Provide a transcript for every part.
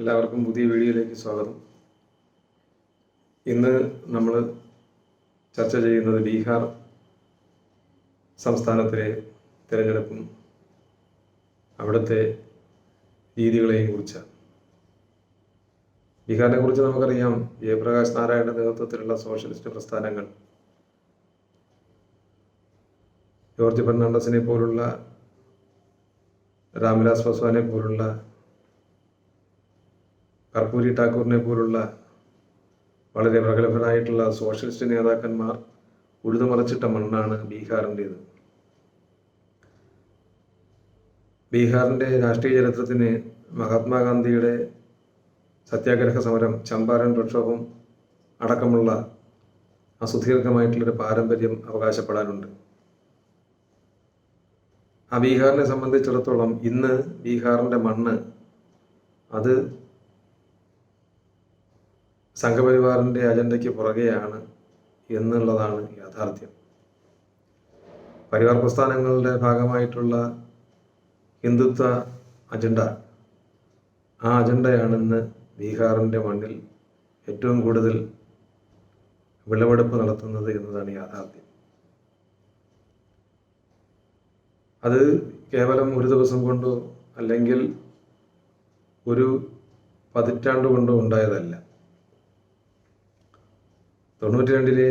എല്ലാവർക്കും പുതിയ വീഡിയോയിലേക്ക് സ്വാഗതം. ഇന്ന് നമ്മൾ ചർച്ച ചെയ്യുന്നത് ബീഹാർ സംസ്ഥാനത്തിലെ തിരഞ്ഞെടുപ്പും അവിടുത്തെ രീതികളെയും കുറിച്ചാണ്. ബീഹാറിനെ കുറിച്ച് നമുക്കറിയാം ജയപ്രകാശ് നാരായണന്റെ നേതൃത്വത്തിലുള്ള സോഷ്യലിസ്റ്റ് പ്രസ്ഥാനങ്ങൾ ജോർജ് ഫെർണാണ്ടസിനെ പോലുള്ള രാംവിലാസ് പസ്വാനെ പോലുള്ള കർപ്പൂരി ഠാക്കൂറിനെ പോലുള്ള വളരെ പ്രഗത്ഭരായിട്ടുള്ള സോഷ്യലിസ്റ്റ് നേതാക്കന്മാർ ഉഴുതുമറച്ചിട്ട മണ്ണാണ് ബീഹാറിന്റേത്. ബീഹാറിന്റെ രാഷ്ട്രീയ ചരിത്രത്തിന് മഹാത്മാഗാന്ധിയുടെ സത്യാഗ്രഹ സമരം ചമ്പാരൻ പ്രക്ഷോഭം അടക്കമുള്ള അസുദീർഘമായിട്ടുള്ളൊരു പാരമ്പര്യം അവകാശപ്പെടാനുണ്ട്. ആ ബീഹാറിനെ സംബന്ധിച്ചിടത്തോളം ഇന്ന് ബീഹാറിന്റെ മണ്ണ് അത് സംഘപരിവാറിന്റെ അജണ്ടയ്ക്ക് പുറകെയാണ് എന്നുള്ളതാണ് യാഥാർത്ഥ്യം. പരിവാർ പ്രസ്ഥാനങ്ങളുടെ ഭാഗമായിട്ടുള്ള ഹിന്ദുത്വ അജണ്ട ആ അജണ്ടയാണെന്ന് ബീഹാറിന്റെ മണ്ണിൽ ഏറ്റവും കൂടുതൽ വിളവെടുപ്പ് നടത്തുന്നത് എന്നതാണ് യാഥാർത്ഥ്യം. അത് കേവലം ഒരു ദിവസം കൊണ്ടോ അല്ലെങ്കിൽ ഒരു പതിറ്റാണ്ട് കൊണ്ടോ ഉണ്ടായതല്ല. തൊണ്ണൂറ്റി രണ്ടിലെ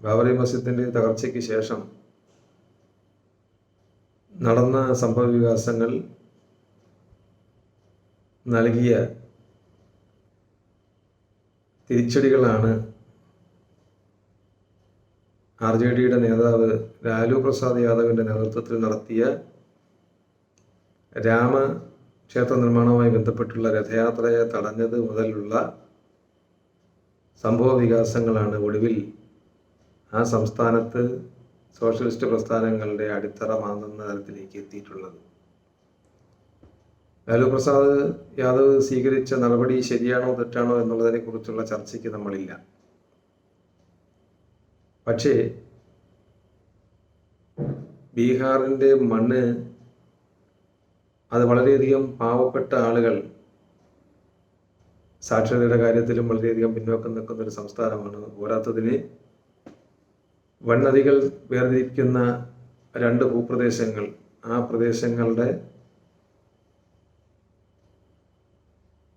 ബാബറി മസ്ജിദിന്റെ തകർച്ചയ്ക്ക് ശേഷം നടന്ന സംഭവ വികാസങ്ങൾ നൽകിയ തിരിച്ചടികളാണ് ആർ ജെ ഡിയുടെ നേതാവ് ലാലു പ്രസാദ് യാദവിന്റെ നേതൃത്വത്തിൽ നടത്തിയ രാമക്ഷേത്ര നിർമ്മാണവുമായി ബന്ധപ്പെട്ടുള്ള രഥയാത്രയെ തടഞ്ഞത് മുതലുള്ള സംഭവ വികാസങ്ങളാണ് ഒടുവിൽ ആ സംസ്ഥാനത്ത് സോഷ്യലിസ്റ്റ് പ്രസ്ഥാനങ്ങളുടെ അടിത്തറ മാന്തുന്ന തരത്തിലേക്ക് എത്തിയിട്ടുള്ളത്. ലാലു പ്രസാദ് യാദവ് സ്വീകരിച്ച നടപടി ശരിയാണോ തെറ്റാണോ എന്നുള്ളതിനെ കുറിച്ചുള്ള ചർച്ചയ്ക്ക് നമ്മളില്ല. പക്ഷേ ബീഹാറിന്റെ മണ്ണ് അത് വളരെയധികം പാവപ്പെട്ട ആളുകൾ സാക്ഷരതയുടെ കാര്യത്തിലും വളരെയധികം പിന്നോക്കം നിൽക്കുന്ന ഒരു സംസ്ഥാനമാണ്. പോരാത്തതിന് വൻനദികൾ വേർതിരിക്കുന്ന രണ്ട് ഭൂപ്രദേശങ്ങൾ. ആ പ്രദേശങ്ങളുടെ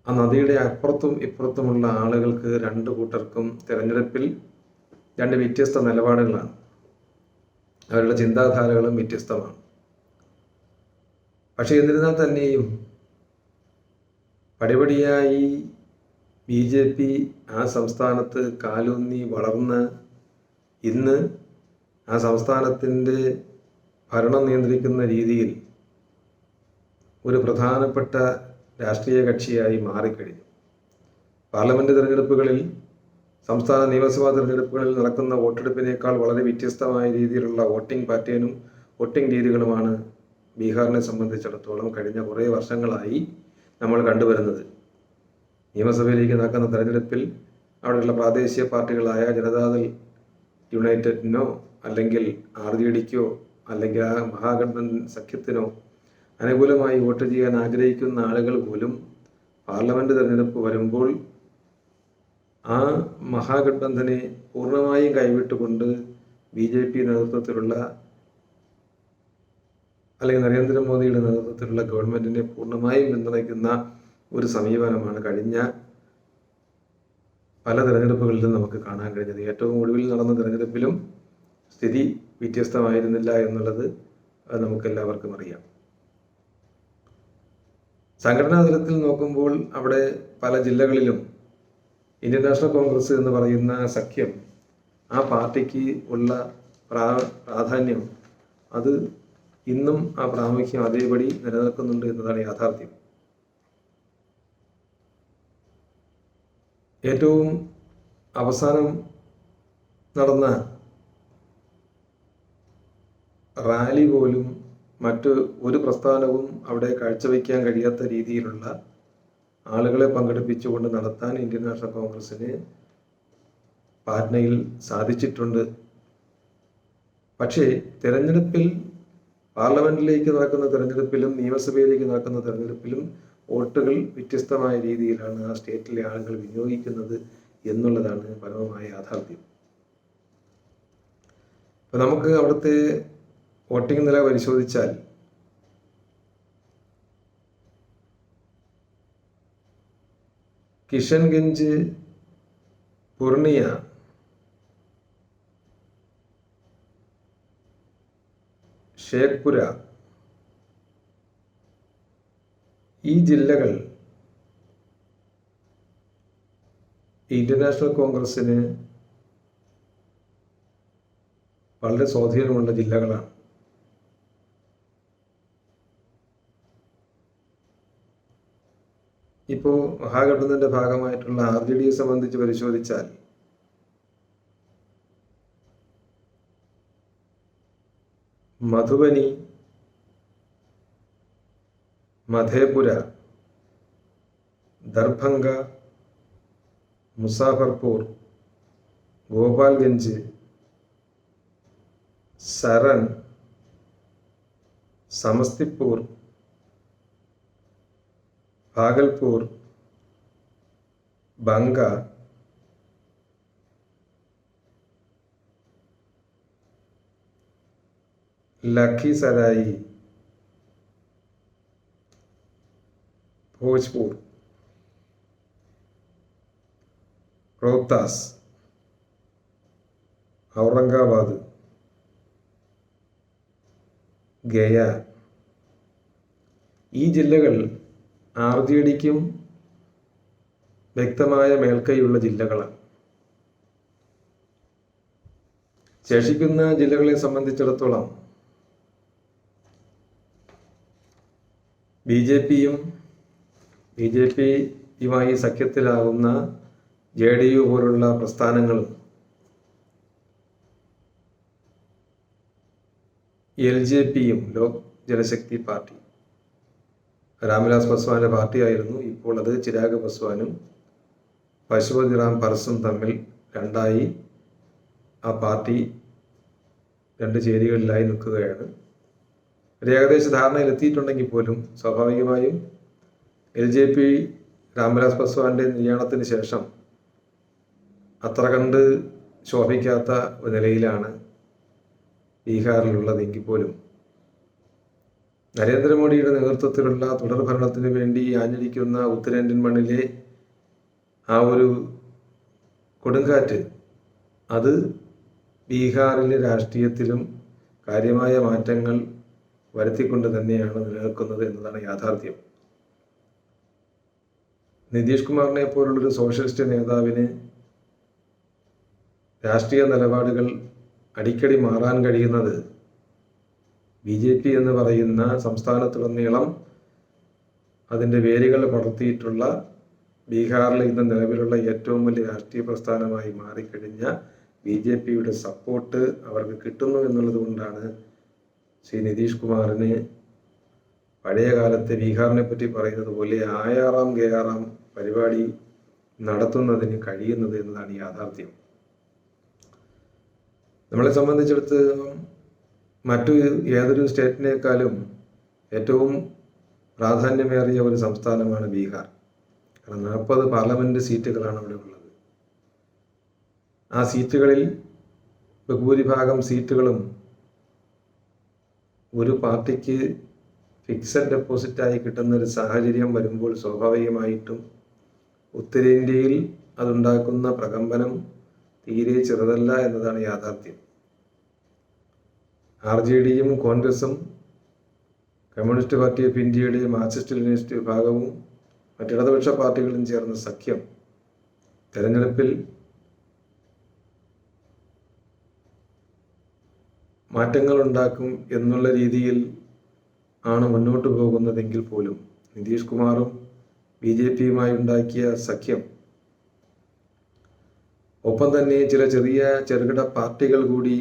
ആ നദിയുടെ അപ്പുറത്തും ഇപ്പുറത്തുമുള്ള ആളുകൾക്ക് രണ്ട് കൂട്ടർക്കും തിരഞ്ഞെടുപ്പിൽ രണ്ട് വ്യത്യസ്ത നിലപാടുകളാണ്. അവരുടെ ചിന്താധാരകളും വ്യത്യസ്തമാണ്. പക്ഷേ എന്നിരുന്നാൽ തന്നെയും പടിപടിയായി ബി ജെ പി ആ സംസ്ഥാനത്ത് കാലൂന്നി വളർന്ന് ഇന്ന് ആ സംസ്ഥാനത്തിന്റെ ഭരണം നിയന്ത്രിക്കുന്ന രീതിയിൽ ഒരു പ്രധാനപ്പെട്ട രാഷ്ട്രീയ കക്ഷിയായി മാറിക്കഴിഞ്ഞു. പാർലമെന്റ് തിരഞ്ഞെടുപ്പുകളിൽ സംസ്ഥാന നിയമസഭാ തിരഞ്ഞെടുപ്പുകളിൽ നടക്കുന്ന വോട്ടെടുപ്പിനേക്കാൾ വളരെ വ്യത്യസ്തമായ രീതിയിലുള്ള വോട്ടിംഗ് പാറ്റേണും വോട്ടിംഗ് രീതികളുമാണ് ബീഹാറിനെ സംബന്ധിച്ചിടത്തോളം കഴിഞ്ഞ കുറേ വർഷങ്ങളായി നമ്മൾ കണ്ടുവരുന്നത്. നിയമസഭയിലേക്ക് നടക്കുന്ന തെരഞ്ഞെടുപ്പിൽ അവിടെയുള്ള പ്രാദേശിക പാർട്ടികളായ ജനതാദൾ യുണൈറ്റഡിനോ അല്ലെങ്കിൽ ആർ ജെ ഡിക്കോ അല്ലെങ്കിൽ ആ മഹാഗഠബന്ധൻ സഖ്യത്തിനോ അനുകൂലമായി വോട്ട് ചെയ്യാൻ ആഗ്രഹിക്കുന്ന ആളുകൾ പോലും പാർലമെന്റ് തെരഞ്ഞെടുപ്പ് വരുമ്പോൾ ആ മഹാഗഠബന്ധനെ പൂർണമായും കൈവിട്ടുകൊണ്ട് ബി ജെ പി നേതൃത്വത്തിലുള്ള അല്ലെങ്കിൽ നരേന്ദ്രമോദിയുടെ നേതൃത്വത്തിലുള്ള ഗവൺമെന്റിനെ പൂർണമായും പിന്തുണയ്ക്കുന്ന ഒരു സമീപനമാണ്. കഴിഞ്ഞ പല തിരഞ്ഞെടുപ്പുകളിലും നമുക്ക് കാണാൻ കഴിഞ്ഞത്. ഏറ്റവും ഒടുവിൽ നടന്ന തിരഞ്ഞെടുപ്പിലും സ്ഥിതി വ്യത്യസ്തമായിരുന്നില്ല എന്നുള്ളത് നമുക്കെല്ലാവർക്കും അറിയാം. സംഘടനാ തലത്തിൽ നോക്കുമ്പോൾ അവിടെ പല ജില്ലകളിലും ഇന്ത്യൻ നാഷണൽ കോൺഗ്രസ് എന്ന് പറയുന്ന സഖ്യം ആ പാർട്ടിക്ക് ഉള്ള പ്രാ പ്രാധാന്യം അത് ഇന്നും ആ പ്രാമുഖ്യം അതേപടി നിലനിൽക്കുന്നുണ്ട് എന്നതാണ് യാഥാർത്ഥ്യം. ഏറ്റവും അവസാനം നടന്ന റാലി പോലും മറ്റ് ഒരു പ്രസ്ഥാനവും അവിടെ കാഴ്ചവെക്കാൻ കഴിയാത്ത രീതിയിലുള്ള ആളുകളെ പങ്കെടുപ്പിച്ചുകൊണ്ട് നടത്താൻ ഇന്ത്യൻ നാഷണൽ കോൺഗ്രസിന് പാറ്റ്നയിൽ സാധിച്ചിട്ടുണ്ട്. പക്ഷേ തിരഞ്ഞെടുപ്പിൽ പാർലമെന്റിലേക്ക് നടക്കുന്ന തെരഞ്ഞെടുപ്പിലും നിയമസഭയിലേക്ക് നടക്കുന്ന തെരഞ്ഞെടുപ്പിലും വോട്ടുകൾ വ്യത്യസ്തമായ രീതിയിലാണ് ആ സ്റ്റേറ്റിലെ ആളുകൾ വിനിയോഗിക്കുന്നത് എന്നുള്ളതാണ് പരമമായ യാഥാർത്ഥ്യം. അപ്പം നമുക്ക് അവിടുത്തെ വോട്ടിംഗ് നില പരിശോധിച്ചാൽ കിഷൻഗഞ്ച് പൂർണിയ ഷേഖ്പുര ഈ ജില്ലകൾ ഇന്ത്യൻ നാഷണൽ കോൺഗ്രസിന് വളരെ സ്വാധീനമുള്ള ജില്ലകളാണ്. ഇപ്പോൾ മഹാഗഠബന്ധന്റെ ഭാഗമായിട്ടുള്ള ആർ ജെ ഡിയെ സംബന്ധിച്ച് പരിശോധിച്ചാൽ മധുബനി మధేపుర దర్భంగా ముసాఫర్పూర్ గోపాల్గంజ్ సరన్ సమస్తిపూర్ భాగల్పూర్ బంగా లఖీసరాయి ഭോജ്പൂർ. റോത്താസ് ഔറംഗാബാദ്. ഗയ. ഈ ജില്ലകൾ ആർ ജെ ഡിക്കും വ്യക്തമായ മേൽക്കൈയുള്ള ജില്ലകളാണ്. ശേഷിക്കുന്ന ജില്ലകളെ സംബന്ധിച്ചിടത്തോളം ബി ജെ പിയും ബി ജെ പിയുമായി സഖ്യത്തിലാവുന്ന ജെ ഡി യു പോലുള്ള പ്രസ്ഥാനങ്ങളും എൽ ജെ പിയും ലോക് ജനശക്തി പാർട്ടി രാംവിലാസ് പസ്വാന്റെ പാർട്ടിയായിരുന്നു. ഇപ്പോൾ അത് ചിരാഗ് പസ്വാനും പശുപതി റാം പരസും തമ്മിൽ രണ്ടായി. ആ പാർട്ടി രണ്ട് ചേരികളിലായി നിൽക്കുകയാണ്. ഒരു ഏകദേശ ധാരണയിലെത്തിയിട്ടുണ്ടെങ്കിൽ പോലും സ്വാഭാവികമായും എൽ ജെ പി രാംവിലാസ് പസ്വാന്റെ നിര്യാണത്തിന് ശേഷം അത്ര കണ്ട് ശോഭിക്കാത്ത നിലയിലാണ് ബീഹാറിലുള്ളതെങ്കിൽ പോലും. നരേന്ദ്രമോദിയുടെ നേതൃത്വത്തിലുള്ള തുടർ ഭരണത്തിന് വേണ്ടി ആഞ്ഞടിക്കുന്ന ഉത്തരേന്ത്യൻ മണ്ണിലെ ആ ഒരു കൊടുങ്കാറ്റ് അത് ബീഹാറിലെ രാഷ്ട്രീയത്തിലും കാര്യമായ മാറ്റങ്ങൾ വരുത്തിക്കൊണ്ട് തന്നെയാണ് നിലനിൽക്കുന്നത് എന്നതാണ് യാഥാർത്ഥ്യം. നിതീഷ് കുമാറിനെ പോലുള്ളൊരു സോഷ്യലിസ്റ്റ് നേതാവിന് രാഷ്ട്രീയ നിലപാടുകൾ അടിക്കടി മാറാൻ കഴിയുന്നത് ബി ജെ പി എന്ന് പറയുന്ന സംസ്ഥാനത്തുടനീളം അതിന്റെ വേരുകൾ പടർത്തിയിട്ടുള്ള ബീഹാറിൽ ഇന്ന് നിലവിലുള്ള ഏറ്റവും വലിയ രാഷ്ട്രീയ പ്രസ്ഥാനമായി മാറിക്കഴിഞ്ഞ ബി ജെ പിയുടെ സപ്പോർട്ട് അവർക്ക് കിട്ടുന്നു എന്നുള്ളത് കൊണ്ടാണ് ശ്രീ നിതീഷ് കുമാറിന് പഴയ കാലത്തെ ബീഹാറിനെ പറ്റി പറയുന്നത് പോലെ ആയാറാം കേറാം പരിപാടി നടത്തുന്നതിന് കഴിയുന്നത് എന്നതാണ് യാഥാർത്ഥ്യം. നമ്മളെ സംബന്ധിച്ചിടത്ത് മറ്റു ഏതൊരു സ്റ്റേറ്റിനേക്കാളും ഏറ്റവും പ്രാധാന്യമേറിയ ഒരു സംസ്ഥാനമാണ് ബീഹാർ. കാരണം നാൽപ്പത് പാർലമെന്റ് സീറ്റുകളാണ് അവിടെ ഉള്ളത്. ആ സീറ്റുകളിൽ ഭൂരിഭാഗം സീറ്റുകളും ഒരു പാർട്ടിക്ക് ഫിക്സഡ് ഡെപ്പോസിറ്റായി കിട്ടുന്ന ഒരു സാഹചര്യം വരുമ്പോൾ സ്വാഭാവികമായിട്ടും ഉത്തരേന്ത്യയിൽ അതുണ്ടാക്കുന്ന പ്രകമ്പനം തീരെ ചെറുതല്ല എന്നതാണ് യാഥാർത്ഥ്യം. ആർ ജെ ഡിയും കോൺഗ്രസും കമ്മ്യൂണിസ്റ്റ് പാർട്ടി ഓഫ് ഇന്ത്യയുടെ മാർക്സിസ്റ്റ് ലെനിനിസ്റ്റ് വിഭാഗവും മറ്റിടതുപക്ഷ പാർട്ടികളും ചേർന്ന സഖ്യം തെരഞ്ഞെടുപ്പിൽ മാറ്റങ്ങൾ ഉണ്ടാക്കും എന്നുള്ള രീതിയിൽ ആണ് മുന്നോട്ട് പോകുന്നതെങ്കിൽ പോലും. നിതീഷ് കുമാറും ബി ജെ പിയുമായി ഉണ്ടാക്കിയ സഖ്യം. ഒപ്പം തന്നെ ചില ചെറിയ ചെറുകിട പാർട്ടികൾ കൂടി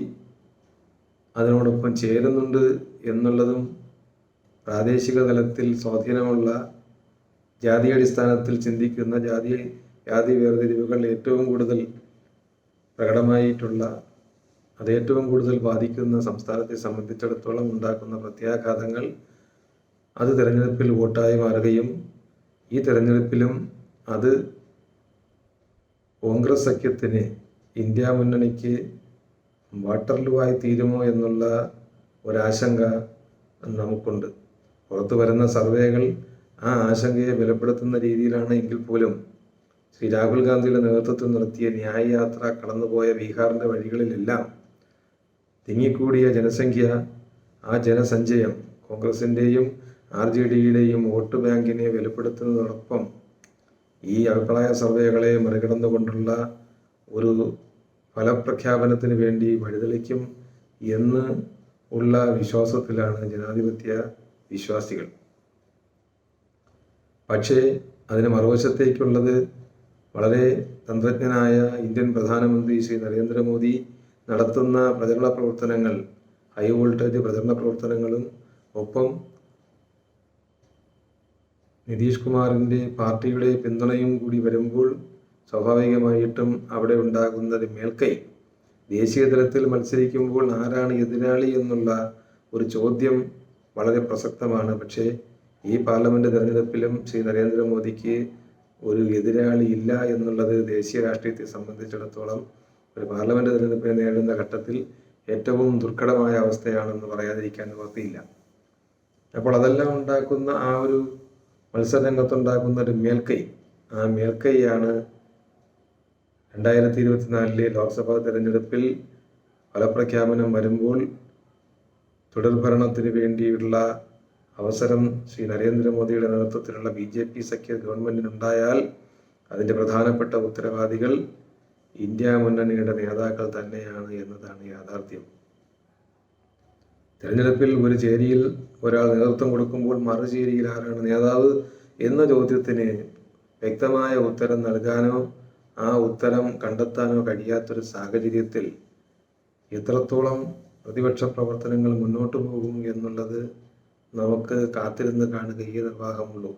അതിനോടൊപ്പം ചേരുന്നുണ്ട് എന്നുള്ളതും പ്രാദേശിക തലത്തിൽ സ്വാധീനമുള്ള ജാതിയടിസ്ഥാനത്തിൽ ചിന്തിക്കുന്ന ജാതി ജാതി വേർതിരിവുകൾ ഏറ്റവും കൂടുതൽ പ്രകടമായിട്ടുള്ള അത് ഏറ്റവും കൂടുതൽ ബാധിക്കുന്ന സംസ്ഥാനത്തെ സംബന്ധിച്ചിടത്തോളം ഉണ്ടാക്കുന്ന പ്രത്യാഘാതങ്ങൾ അത് തിരഞ്ഞെടുപ്പിൽ വോട്ടായി മാറുകയും ഈ തിരഞ്ഞെടുപ്പിലും അത് കോൺഗ്രസ് സഖ്യത്തിന് ഇന്ത്യ മുന്നണിക്ക് വാട്ടർലൂ ആയി തീരുമോ എന്നുള്ള ഒരാശങ്ക നമുക്കുണ്ട്. പുറത്തു വരുന്ന സർവേകൾ ആ ആശങ്കയെ ബലപ്പെടുത്തുന്ന രീതിയിലാണ് എങ്കിൽ പോലും ശ്രീ രാഹുൽ ഗാന്ധിയുടെ നേതൃത്വത്തിൽ നടത്തിയ ന്യായ യാത്ര കടന്നുപോയ ബീഹാറിന്റെ വഴികളിലെല്ലാം തിങ്ങിക്കൂടിയ ജനസംഖ്യ ആ ജനസഞ്ചയം കോൺഗ്രസിന്റെയും ആർ ജെ ഡിയുടെയും വോട്ട് ബാങ്കിനെ വെളിപ്പെടുത്തുന്നതോടൊപ്പം ഈ അഭിപ്രായ സർവേകളെ മറികടന്നുകൊണ്ടുള്ള ഒരു ഫലപ്രഖ്യാപനത്തിന് വേണ്ടി വഴിതെളിക്കും എന്ന് ഉള്ള വിശ്വാസത്തിലാണ് ജനാധിപത്യ വിശ്വാസികൾ. പക്ഷേ അതിന് മറുവശത്തേക്കുള്ളത് വളരെ തന്ത്രജ്ഞനായ ഇന്ത്യൻ പ്രധാനമന്ത്രി ശ്രീ നരേന്ദ്രമോദി നടത്തുന്ന പ്രചരണ പ്രവർത്തനങ്ങൾ ഹൈ വോൾട്ടേജ് പ്രചരണ പ്രവർത്തനങ്ങളും ഒപ്പം നിതീഷ് കുമാറിന്റെ പാർട്ടിയുടെ പിന്തുണയും കൂടി വരുമ്പോൾ സ്വാഭാവികമായിട്ടും അവിടെ ഉണ്ടാകുന്ന ഒരു മേൽക്കൈ. ദേശീയ തലത്തിൽ മത്സരിക്കുമ്പോൾ ആരാണ് എതിരാളി എന്നുള്ള ഒരു ചോദ്യം വളരെ പ്രസക്തമാണ്. പക്ഷേ ഈ പാർലമെന്റ് തെരഞ്ഞെടുപ്പിലും ശ്രീ നരേന്ദ്രമോദിക്ക് ഒരു എതിരാളി ഇല്ല എന്നുള്ളത് ദേശീയ രാഷ്ട്രീയത്തെ സംബന്ധിച്ചിടത്തോളം ഒരു പാർലമെന്റ് തെരഞ്ഞെടുപ്പിനെ നേരിടുന്ന ഘട്ടത്തിൽ ഏറ്റവും ദുർഘടമായ അവസ്ഥയാണെന്ന് പറയാതിരിക്കാൻ നിവർത്തിയില്ല അപ്പോൾ അതെല്ലാം ഉണ്ടാക്കുന്ന ആ ഒരു മത്സരരംഗത്തുണ്ടാക്കുന്ന ഒരു മേൽക്കൈ. ആ മേൽക്കൈയാണ് രണ്ടായിരത്തി ഇരുപത്തിനാലിലെ ലോക്സഭാ തെരഞ്ഞെടുപ്പിൽ ഫലപ്രഖ്യാപനം വരുമ്പോൾ തുടർഭരണത്തിന് വേണ്ടിയുള്ള അവസരം ശ്രീ നരേന്ദ്രമോദിയുടെ നേതൃത്വത്തിലുള്ള ബി ജെ പി സഖ്യ ഗവൺമെന്റിനുണ്ടായാൽ അതിന്റെ പ്രധാനപ്പെട്ട ഉത്തരവാദികൾ ഇന്ത്യ മുന്നണിയുടെ നേതാക്കൾ തന്നെയാണ് എന്നതാണ് യാഥാർത്ഥ്യം. തെരഞ്ഞെടുപ്പിൽ ഒരു ചേരിയിൽ ഒരാൾ നേതൃത്വം കൊടുക്കുമ്പോൾ മറുചേരിയിൽ ആരാണ് നേതാവ് എന്ന ചോദ്യത്തിന് വ്യക്തമായ ഉത്തരം നൽകാനോ ആ ഉത്തരം കണ്ടെത്താനോ കഴിയാത്തൊരു സാഹചര്യത്തിൽ എത്രത്തോളം പ്രതിപക്ഷ പ്രവർത്തനങ്ങൾ മുന്നോട്ട് പോകും എന്നുള്ളത് നമുക്ക് കാത്തിരുന്ന് കാണുകയേ നിർവാഹമുള്ളൂ.